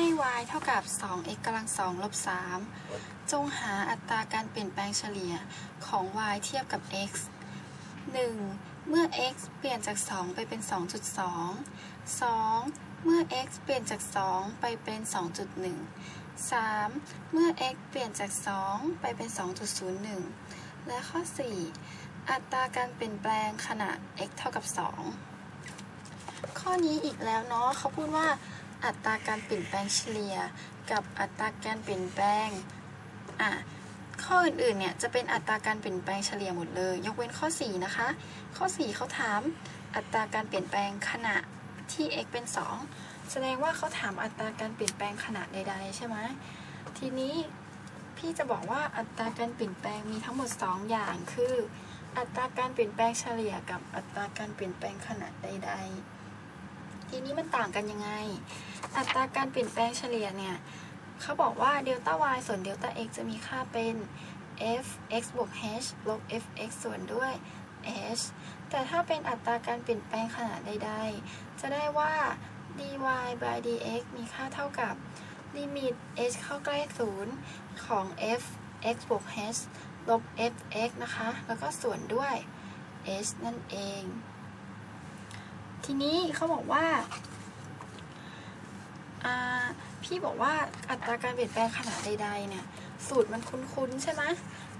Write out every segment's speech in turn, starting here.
ให้ y เท่ากับ 2x กำลัง2ลบ 3 จงหาอัตราการเปลี่ยนแปลงเฉลี่ยของ y เทียบกับ x 1. เมื่อ x เปลี่ยนจาก 2 ไปเป็น 2.2 2. เมื่อ x เปลี่ยนจาก 2 ไปเป็น 2.1 3. เมื่อ x เปลี่ยนจาก 2 ไปเป็น 2.01 และข้อ 4 อัตราการเปลี่ยนแปลงขณะ x เท่ากับ 2 ข้อนี้อีกแล้วเนาะเขาพูดว่า อัตราการเปลี่ยนแปลงเฉลี่ย กับอัตราการเปลี่ยนแปลงอะข้ออื่นๆเนี่ยจะเป็นอัตราการเปลี่ยนแปลงเฉลี่ยหมดเลย ยกเว้นข้อ 4 นะคะ ข้อ 4เขาถามอัตราการเปลี่ยนแปลงขณะที่ x เป็น 2 แสดงว่าเขาถามอัตราการเปลี่ยนแปลงขณะใดๆ ใช่ไหมทีนี้พี่จะบอกว่าอัตราการเปลี่ยนแปลงมีทั้งหมด 2 อย่างคือ อัตราการเปลี่ยนแปลงเฉลี่ยกับอัตราการเปลี่ยนแปลงขณะใดๆ ทีนี้มันต่างกันยังไง อัตราการเปลี่ยนแปลงเฉลี่ยเนี่ยเขาบอกว่าเดลต้า y ส่วนเดลต้า x จะมีค่าเป็น f x บวก h ลบ f x ส่วนด้วย h แต่ถ้าเป็นอัตราการเปลี่ยนแปลงขนาดใดๆ จะได้ว่า dy by dx มีค่าเท่ากับลิมิต h เข้าใกล้ศูนย์ของ f x บวก h ลบ f x นะคะ แล้วก็ส่วนด้วย h นั่นเอง ทีนี้เขาบอกว่าพี่บอกว่าอัตราการเปลี่ยนแปลงขนาดใดๆเนี่ย สูตรมันคุ้นๆใช่ไหม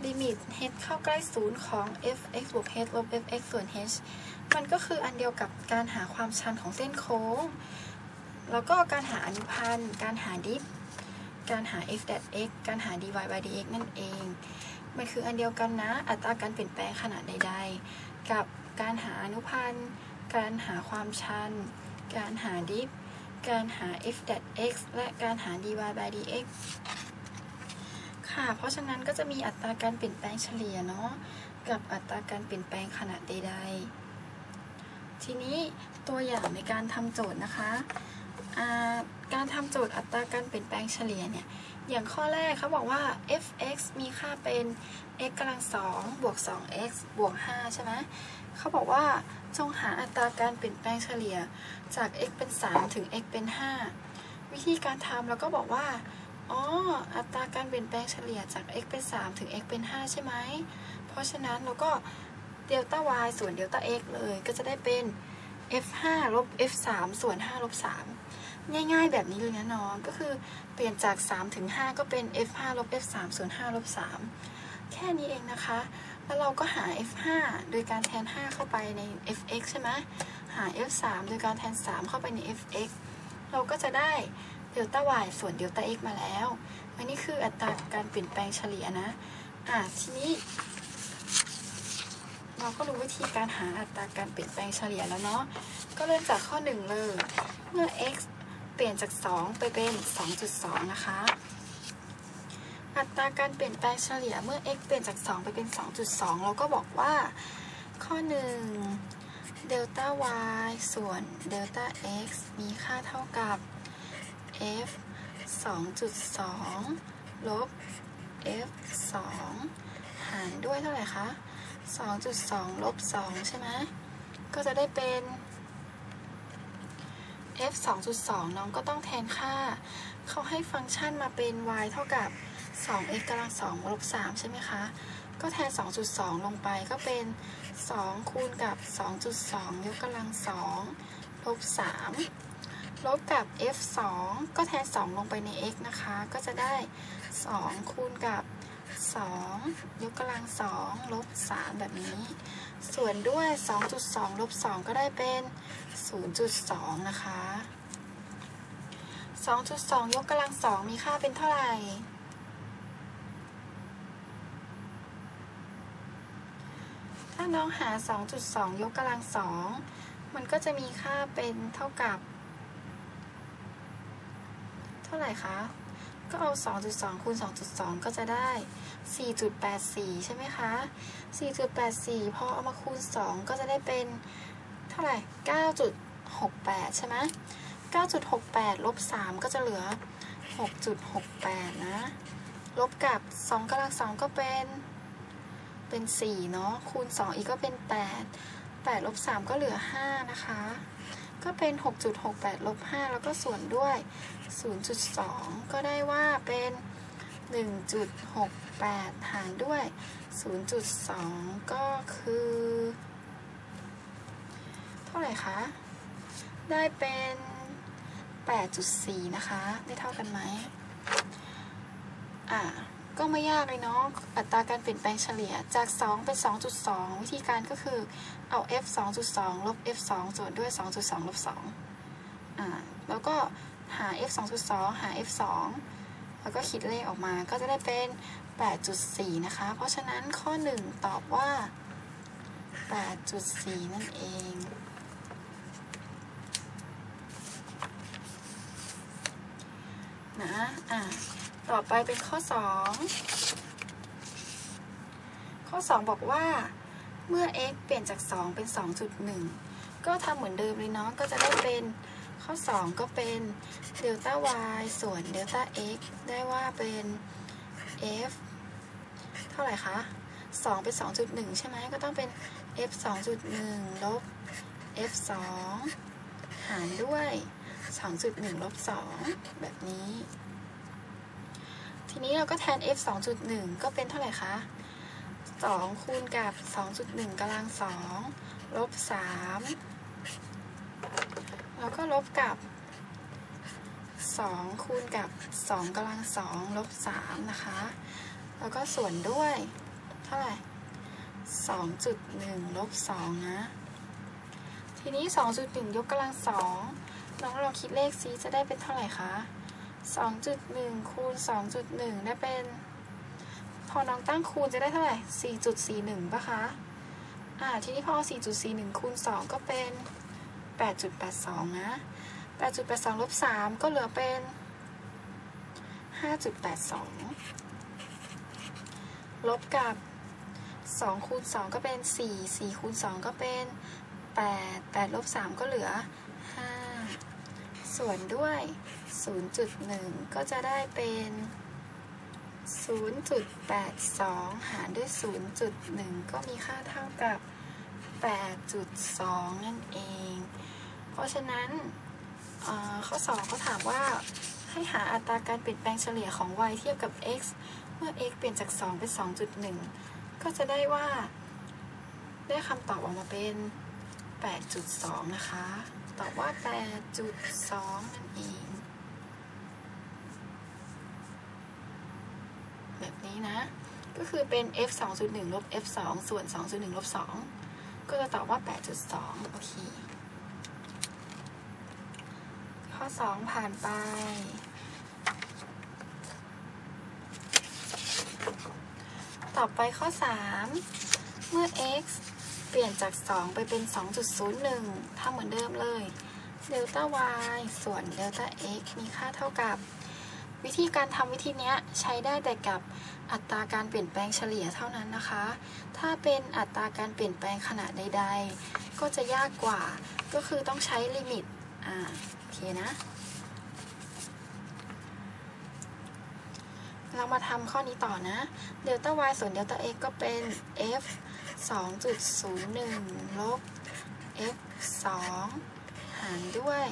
ลิมิต h เข้าใกล้ศูนย์ของ f x บวก h ลบ f x ส่วน h มันก็คืออันเดียวกับการหาความชันของเส้นโค้ง แล้วก็การหาอนุพันธ์ การหาดิฟ การหา f d x การหา dy by dx นั่นเอง มันคืออันเดียวกันนะ อัตราการเปลี่ยนแปลงขนาดใดๆ กับการหาอนุพันธ์ การหาความชัน การหาดิฟ การหา f x และการหา dy by dx ค่ะ เพราะฉะนั้นก็จะมีอัตราการเปลี่ยนแปลงเฉลี่ยเนาะ กับอัตราการเปลี่ยนแปลงขนาดใด ๆ ทีนี้ตัวอย่างในการทำโจทย์นะคะการทำโจทย์อัตราการเปลี่ยนแปลงเฉลี่ยเนี่ย อย่างข้อแรกเขาบอกว่า f(x) มีค่าเป็น x กำลัง2บวก 2x บวก 5 ใช่ไหม เขาบอกว่าจงหาอัตราการเปลี่ยนแปลงเฉลี่ยจาก x เป็น 3 ถึง x เป็น 5 วิธีการทำเราก็บอกว่าอ๋ออัตราการเปลี่ยนแปลงเฉลี่ยจาก x เป็น 3 ถึง x เป็น 5 ใช่ไหม เพราะฉะนั้นเราก็เดลต้า y ส่วนเดลต้า x เลยก็จะได้เป็น f5 ลบ f3 ส่วน5ลบ3ง่ายๆ แบบนี้เลยนะน้อง ก็คือเปลี่ยนจาก 3 ถึง 5 ก็เป็น f5 ลบ f3 ส่วน5ลบ3 แค่นี้เองนะคะ แล้วเราก็หา f5 โดยการแทน 5 เข้าไปใน fx ใช่ไหมหา f3 โดยการแทน 3 เข้าไปใน fx เราก็จะได้เดลต้า y ส่วนเดลต้า x มาแล้วอันนี้คืออัตราการเปลี่ยนแปลงเฉลี่ยนะ อะทีนี้ เราก็รู้วิธีการหาอัตราการเปลี่ยนแปลงเฉลี่ยแล้วเนาะ ก็เริ่มจากข้อ 1 เลย เมื่อ x เปลี่ยนจาก 2 ไปเป็น 2.2 นะคะ อัตราการเปลี่ยนแปลงเฉลี่ยเมื่อ x เปลี่ยนจาก 2 ไปเป็น 2.2 เราก็บอกว่าข้อ 1 เดลต้า y ส่วนเดลต้า x มีค่าเท่ากับ f 2.2 ลบ f 2 หารด้วยเท่าไหร่คะ 2.2 ลบ 2 ใช่ไหม ก็จะได้เป็น f 2.2 น้องก็ต้องแทนค่า เขาให้ฟังก์ชันมาเป็น y เท่ากับ 2x กำลัง2ลบ3ใช่ไหมคะ ก็แทน 2.2 ลงไปก็เป็น 2 คูณกับ 2.2 ยกกำลัง2ลบ3ลบกับ f 2ก็แทน 2 ลงไปใน x นะคะ ก็จะได้ 2 คูณกับ 2 ยกกำลัง2ลบ3แบบนี้ ส่วนด้วย 2.2 ลบ 2 ก็ได้เป็น 0.2 นะคะ2.2 ยกกำลัง2มีค่าเป็นเท่าไหร่ ถ้าน้องหา 2.2 ยกกำลัง2มันก็จะมีค่าเป็นเท่ากับ เท่าไหร่คะ ก็เอา 2.2 คูณ 2.2 ก็จะได้ 4.84 ใช่ไหมคะ 4.84 พอเอามาคูณ 2 ก็จะได้เป็นเท่าไหร่ 9.68 ใช่ไหม9.68 ลบ 3 ก็จะเหลือ 6.68 นะ ลบกับ 2กำลัง2ก็เป็น เป็น 4 เนาะคูณ 2 อีกก็เป็น 8 8ลบ3ก็เหลือ 5 นะคะ ก็เป็น 6.68ลบ5แล้วก็ส่วนด้วย 0.2 ก็ได้ว่าเป็น 1.68 หารด้วย 0.2 ก็คือ เท่าไหร่คะ ได้เป็น 8.4 นะคะ ได้เท่ากันไหมอ่า ก็ไม่ยากเลยเนาะ อัตราการเปลี่ยนแปลงเฉลี่ยจาก 2 เป็น 2.2 วิธีการก็คือเอา f 2.2 ลบ f 2ส่วนด้วย 2.2 ลบ2อ่า แล้วก็หา f 2.2 หา f 2แล้วก็คิดเลขออกมา ก็จะได้เป็น 8.4 นะคะ เพราะฉะนั้นข้อ 1 ตอบว่า 8.4 นั่นเองนะ อะ ต่อไปเป็นข้อ 2 ข้อ 2 บอกว่า เมื่อ x เปลี่ยนจาก 2 เป็น 2.1 ก็ทำเหมือนเดิมเลยเนาะ ก็จะได้เป็นข้อ 2 ก็เป็นเดลต้า y ส่วนเดลต้า x ได้ว่าเป็น f เท่าไหร่คะ 2 เป็น 2.1 ใช่ไหม ก็ต้องเป็น f 2.1 ลบ f 2หารด้วย 2.1 ลบ 2 แบบนี้ ทีนี้เราก็แทน f 2.1 ก็เป็นเท่าไหร่คะ2คูณกับ 2.1กำลัง2ลบ3แล้วก็ลบกับ 2 คูณกับ 2กำลัง2ลบ3นะคะ แล้วก็ส่วนด้วยเท่าไหร่ 2.1ลบ2นะ ทีนี้ 2.1 ยกกำลัง2น้องลองคิดเลขซิจะได้เป็นเท่าไหร่คะ 2.1 คูณ 2.1 ได้เป็น พอน้องตั้งคูณจะได้เท่าไหร่ 4.41ป่ะคะ อ่า ทีนี้พอ 4.41 คูณ 2 ก็เป็น 8.82 นะ 8.82 ลบ 3 ก็เหลือเป็น 5.82 ลบกับ 2 คูณ 2 ก็เป็น 4 4 คูณ 2 ก็เป็น 8 8 ลบ 3 ก็เหลือ 5 ส่วนด้วย 0.1 ก็จะได้เป็น 0.82 หารด้วย 0.1 ก็มีค่าเท่ากับ 8.2 นั่นเอง เพราะฉะนั้นเอ่อข้อ2เขาถามว่าให้หาอัตราการเปลี่ยนแปลงเฉลี่ยของ y เทียบกับ x เมื่อ x เปลี่ยนจาก 2 เป็น 2.1 ก็จะได้ว่า ได้คำตอบออกมาเป็น 8.2 นะคะ ตอบว่า 8.2 นั่นเอง แบบ นี้นะ ก็คือเป็น f 2.1ลบ f 2ส่วน 2.1ลบ2ก็จะตอบว่า 8.2 โอเค ข้อ 2 ผ่านไป ต่อไปข้อ 3 เมื่อ x เปลี่ยนจาก 2 ไปเป็น 2.01ทำเหมือนเดิมเลยเดลต้า y ส่วนเดลต้า x มีค่าเท่ากับ วิธีการทำวิธีเนี้ยใช้ได้แต่กับ อัตราการเปลี่ยนแปลงเฉลี่ยเท่านั้นนะคะ ถ้าเป็นอัตราการเปลี่ยนแปลงขนาดใด ๆ ก็จะยากกว่า ก็คือต้องใช้ลิมิต อ่า โอเคนะ เรามาทำข้อนี้ต่อนะ เดลต้า y ส่วนเดลต้า x ก็เป็น f 2.01 ลบ f 2 หารด้วย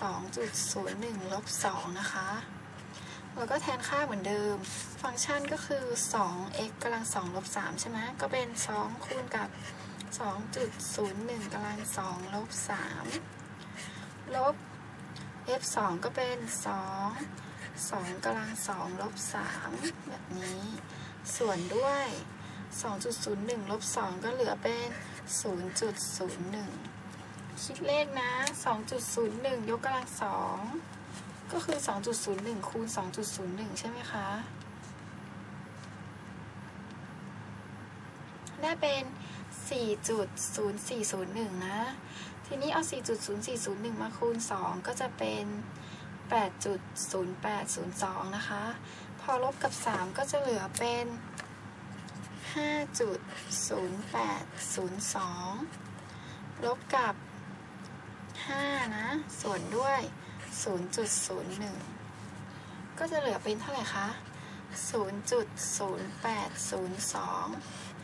2.01 ลบ 2 นะคะ แล้วก็แทนค่าเหมือนเดิม ฟังก์ชันก็คือ 2x กำลัง2ลบ3ใช่ไหมก็เป็น 2 คูณกับ 2.01กำลัง2ลบ3ลบ f 2ก็เป็น 2 2กำลัง2ลบ3แบบนี้ ส่วนด้วย 2.01ลบ2ก็เหลือเป็น 0.01 คิดเลขนะ 2.01 ยกกำลัง2 ก็คือ 2.01 คูณ 2.01 ใช่ไหมคะ ได้เป็น 4.0401 นะ ทีนี้เอา 4.0401 มาคูณ 2 ก็จะเป็น 8.0802 นะคะ พอลบกับ 3 ก็จะเหลือเป็น 5.0802 ลบกับ 5 นะ ส่วนด้วย0.0802 0.01 ก็จะเหลือเป็นเท่าไหร่คะ 0.0802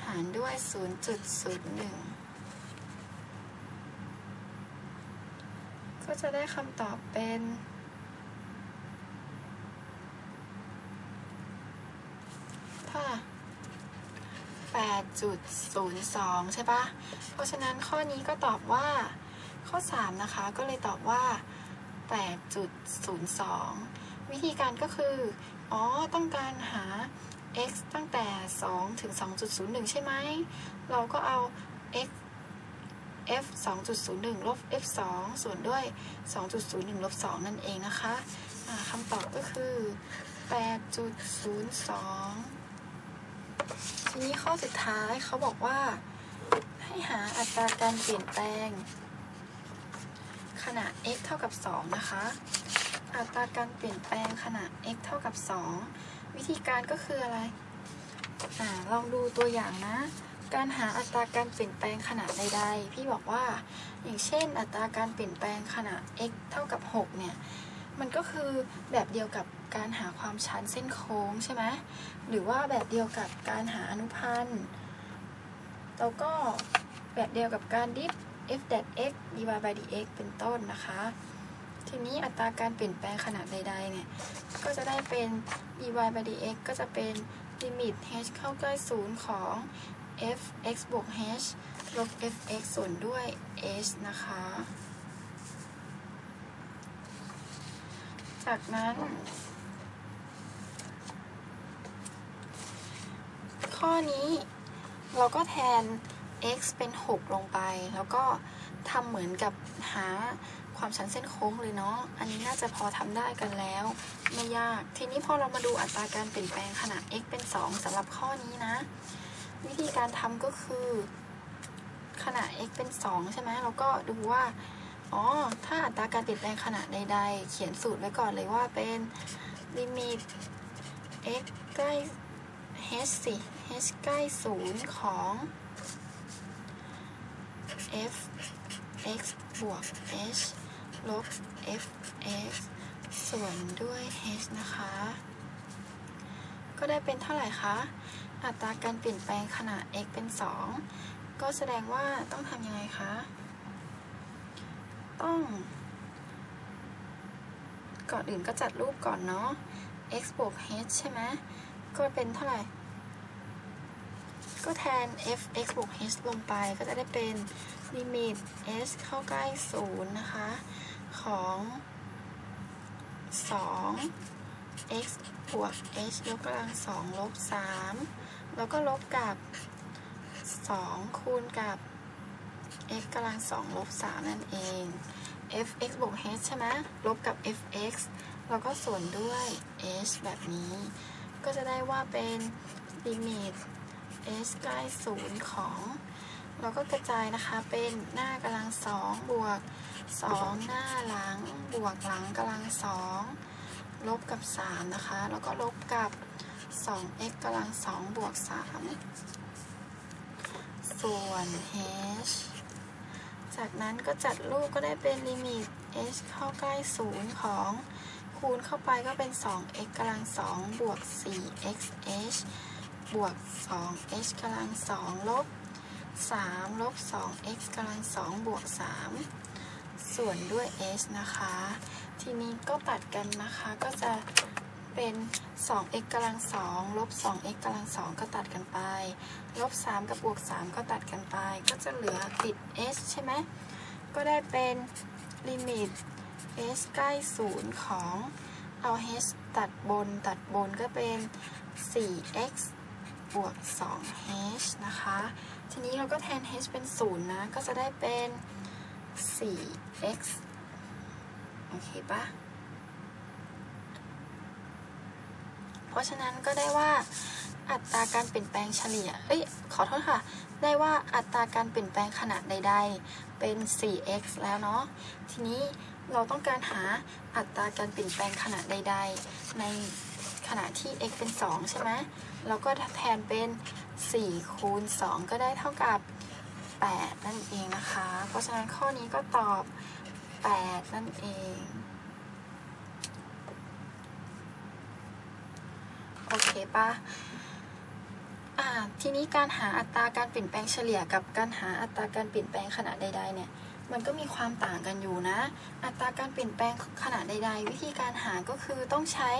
หารด้วย 0.01 ก็จะได้คำตอบเป็น เท่าไหร่8.02 ใช่ปะเพราะฉะนั้นข้อนี้ก็ตอบว่า ข้อ 3 นะคะ ก็เลยตอบว่า 8.02 วิธีการก็คือ อ๋อ ต้องการหา x ตั้งแต่ 2 ถึง 2.01 ใช่ไหม เราก็เอา x f 2.01 ลบ f 2 ส่วนด้วย 2.01 ลบ 2 นั่นเองนะคะะคำตอบก็คือ 8.02 ทีนี้ข้อสุดท้ายเขาบอกว่า ให้หาอัตราการเปลี่ยนแปลง ขนาด x เท่ากับ 2 นะคะ อัตราการเปลี่ยนแปลงขนาด x เท่ากับ 2 วิธีการก็คืออะไรอ่าลองดูตัวอย่างนะ การหาอัตราการเปลี่ยนแปลงขนาดใดๆ พี่บอกว่า อย่างเช่น อัตราการเปลี่ยนแปลงขนาด x เท่ากับ 6 เนี่ย มันก็คือแบบเดียวกับการหาความชันเส้นโค้งใช่ไหม หรือว่าแบบเดียวกับการหาอนุพันธ์ แล้วก็แบบเดียวกับการดิฟ f d x dy by dx เป็นต้นนะคะ ทีนี้อัตราการเปลี่ยนแปลงขนาดใดๆเนี่ย ก็จะได้เป็น dy by dx ก็จะเป็นลิมิต h เข้าใกล้ศูนย์ของ f x บวก h ลบ f x ส่วนด้วย h นะคะ จากนั้น ข้อนี้เราก็แทน x เป็น 6 ลงไป แล้วก็ทำเหมือนกับหาความชันเส้นโค้งเลยเนาะ อันนี้น่าจะพอทำได้กันแล้ว ไม่ยาก ทีนี้พอเรามาดูอัตราการเปลี่ยนแปลงขนาด x เป็น 2สำหรับข้อนี้นะ วิธีการทำก็คือขนาด x เป็น 2 ใช่ไหมเราก็ดูว่า อ๋อ ถ้าอัตราการเปลี่ยนแปลงขนาดใด ๆ เขียนสูตรไว้ก่อนเลยว่าเป็นลิมิต x ใกล้ h สิ h ใกล้ศูนย์ของ f x บวก h ลบ f x ส่วนด้วย h นะคะ ก็ได้เป็นเท่าไหร่คะ อัตราการเปลี่ยนแปลงขนาด x เป็น 2 ก็แสดงว่าต้องทำยังไงคะ ต้อง ก่อนอื่นก็จัดรูปก่อนเนาะ x บวก h ใช่ไหม ก็เป็นเท่าไหร่ ก็แทน f x บวก h ลงไปก็จะได้เป็น ลิมิต h เข้าใกล้ศูนย์นะคะ ของ2 x บวก h ยกกำลัง2ลบ3แล้วก็ลบกับ 2 คูณกับ x กำลัง2ลบ3นั่นเอง f x บวก h ใช่ไหมลบกับ f x แล้วก็ส่วนด้วย h แบบนี้ ก็จะได้ว่าเป็นลิมิต h ใกล้ศูนย์ของ เราก็กระจายนะคะเป็นหน้ากำลังสองบวกสองหน้าหลัง บวกหลังกำลังสองลบกับสามนะคะ แล้วก็ลบกับสอง x กำลังสองบวกสามส่วน h จากนั้นก็จัดรูปก็ได้เป็นลิมิต h เข้าใกล้ศูนย์ของคูณเข้าไปก็เป็น 2x กำลัง2บวก 4xh บวก 2h กำลัง2ลบ 3ลบ 2x กำลัง2บวก 3 ส่วนด้วย h นะคะ ทีนี้ก็ตัดกันนะคะ ก็จะเป็น 2x กำลัง2ลบ 2x กำลัง2ก็ตัดกันไป ลบ 3 กับบวก 3 ก็ตัดกันไป ก็จะเหลือติด h ใช่ไหม ก็ได้เป็นลิมิต h ใกล้ศูนย์ของเอา h ตัดบนตัดบนก็เป็น 4x บวก 2h นะคะ ทีนี้เราก็แทน h เป็น 0 นะ ก็จะได้เป็น 4x โอเคปะเพราะฉะนั้นก็ได้ว่าอัตราการเปลี่ยนแปลงเฉลี่ย เอ้ย ขอโทษค่ะ ได้ว่าอัตราการเปลี่ยนแปลงขนาดใด ๆ เป็น 4x แล้วเนาะ ทีนี้เราต้องการหาอัตราการเปลี่ยนแปลงขนาดใด ๆ ในขณะที่ x เป็น 2 ใช่ไหมเราก็แทนเป็น 4คูณ2ก็ได้เท่ากับ 8 นั่นเองนะคะ เพราะฉะนั้นข้อนี้ก็ตอบ 8 นั่นเอง โอเคปะอ่าทีนี้การหาอัตราการเปลี่ยนแปลงเฉลี่ยกับการหาอัตราการเปลี่ยนแปลงขนาดใด ๆ เนี่ย มันก็มีความต่างกันอยู่นะ อัตราการเปลี่ยนแปลงขนาดใด ๆ วิธีการหาก็คือต้องใช้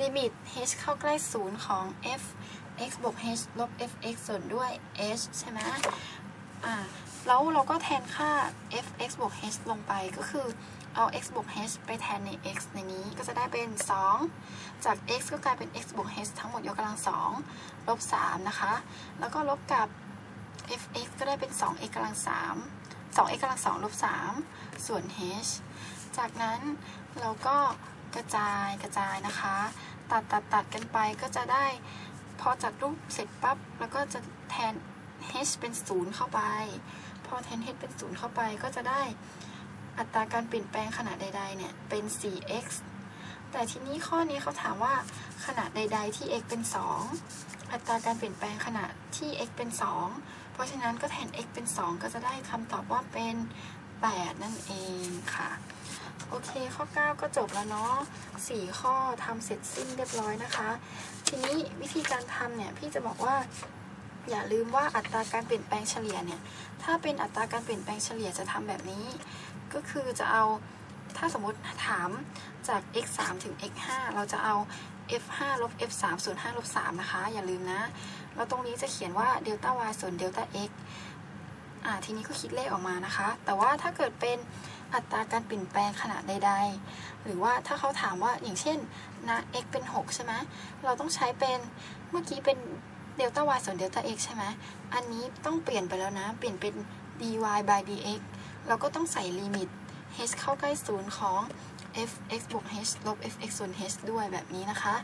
ลิมิต h เข้าใกล้ศูนย์ของ f x บวก h ลบ f x ส่วนด้วย h ใช่ไหมอ่าแล้วเราก็แทนค่า f x บวก h ลงไปก็คือเอา x บวก h ไปแทนใน x ในนี้ก็จะได้เป็น 2 จาก x ก็กลายเป็น x บวก h ทั้งหมดยกกำลัง2ลบ3นะคะ แล้วก็ลบกับ f(x) ก็ได้เป็น 2x กำลัง3 2x กำลัง2ลบ3ส่วน h จากนั้นเราก็กระจายกระจายนะคะ ตัดตัดตัดกันไปก็จะได้ พอจัดรูปเสร็จปั๊บแล้วก็จะแทน h เป็น0เข้าไป พอแทน h เป็น0เข้าไปก็จะได้อัตราการเปลี่ยนแปลงขนาดใด ๆ เนี่ย เป็น 4x แต่ทีนี้ข้อนี้เขาถามว่าขนาดใด ๆ ที่ x เป็น 2 อัตราการเปลี่ยนแปลงขนาดที่ x เป็น 2 เพราะฉะนั้นก็แทน x เป็น 2 ก็จะได้คำตอบว่าเป็น 8 นั่นเองค่ะ โอเคข้อ 9 ก็จบแล้วเนาะ4ข้อทำเสร็จสิ้นเรียบร้อยนะคะ ทีนี้วิธีการทำเนี่ยพี่จะบอกว่าอย่าลืมว่าอัตราการเปลี่ยนแปลงเฉลี่ยเนี่ย ถ้าเป็นอัตราการเปลี่ยนแปลงเฉลี่ยจะทำแบบนี้ ก็คือจะเอา ถ้าสมมติถามจาก x 3ถึง x 5เราจะเอา f 5ลบ f 3ส่วน5ลบ3นะคะ อย่าลืมนะ แล้วตรงนี้จะเขียนว่าเดลต้า y ส่วนเดลต้า x อ่า ทีนี้ก็คิดเลขออกมานะคะ แต่ว่าถ้าเกิดเป็น อัตราการเปลี่ยนแปลงขนาดใด ๆ หรือว่าถ้าเขาถามว่าอย่างเช่นนะ x เป็น 6 ใช่ไหมเราต้องใช้เป็นเมื่อกี้เป็นเดลต้า y ส่วนเดลต้า x ใช่ไหมอันนี้ต้องเปลี่ยนไปแล้วนะ เปลี่ยนเป็น dy by dx เราก็ต้องใส่ลิมิต h เข้าใกล้ศูนย์ของ f x บวก h ลบ f x ส่วน h ด้วยแบบนี้นะคะ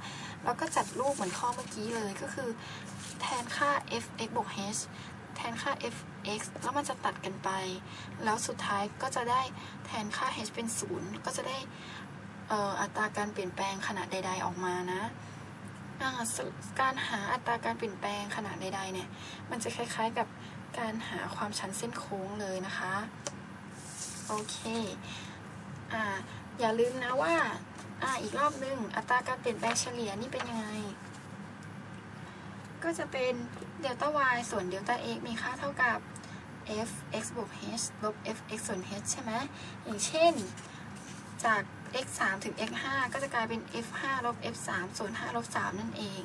แล้วก็จัดรูปเหมือนข้อเมื่อกี้เลยก็คือ แทนค่า f x บวก h แทนค่า f x แล้วมันจะตัดกันไป แล้วสุดท้ายก็จะได้แทนค่า h เป็น 0 ก็จะได้อ,อัตราการเปลี่ยนแปลงขนาดใด ๆ ออกมานะการหาอัตราการเปลี่ยนแปลงขนาดใดๆเนี่ย มันจะคล้ายๆกับการหาความชันเส้นโค้งเลยนะคะ โอเคอ่าอย่าลืมนะว่าอ่าอีกรอบนึง อัตราการเปลี่ยนแปลงเฉลี่ยนี่เป็นยังไง ก็จะเป็น เดลต้า y ส่วนเดลต้า x มีค่าเท่ากับ f x บวก h ลบ f x ส่วน h ใช่ไหมอย่างเช่น จาก x 3ถึง x 5ก็จะกลายเป็น f 5ลบ f 3ส่วน5ลบ3นั่นเอง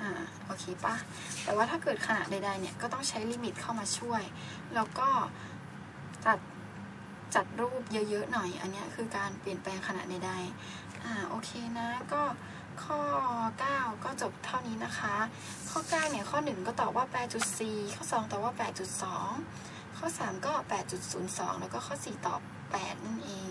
อ่า โอเคปะแต่ว่าถ้าเกิดขนาดใดๆ เนี่ย ก็ต้องใช้ลิมิตเข้ามาช่วย แล้วก็ตัดจัดรูปเยอะๆหน่อย อันเนี้ยคือการเปลี่ยนแปลงขนาดใดๆ อ่า โอเคนะ ก็ ข้อ 9 ก็จบเท่านี้นะคะ ข้อ 9 เนี่ย ข้อ 1 ก็ตอบว่า 8.4 ข้อ 2 ตอบว่า 8.2 ข้อ 3 ก็ 8.02 แล้วก็ข้อ 4 ตอบ 8 นั่นเอง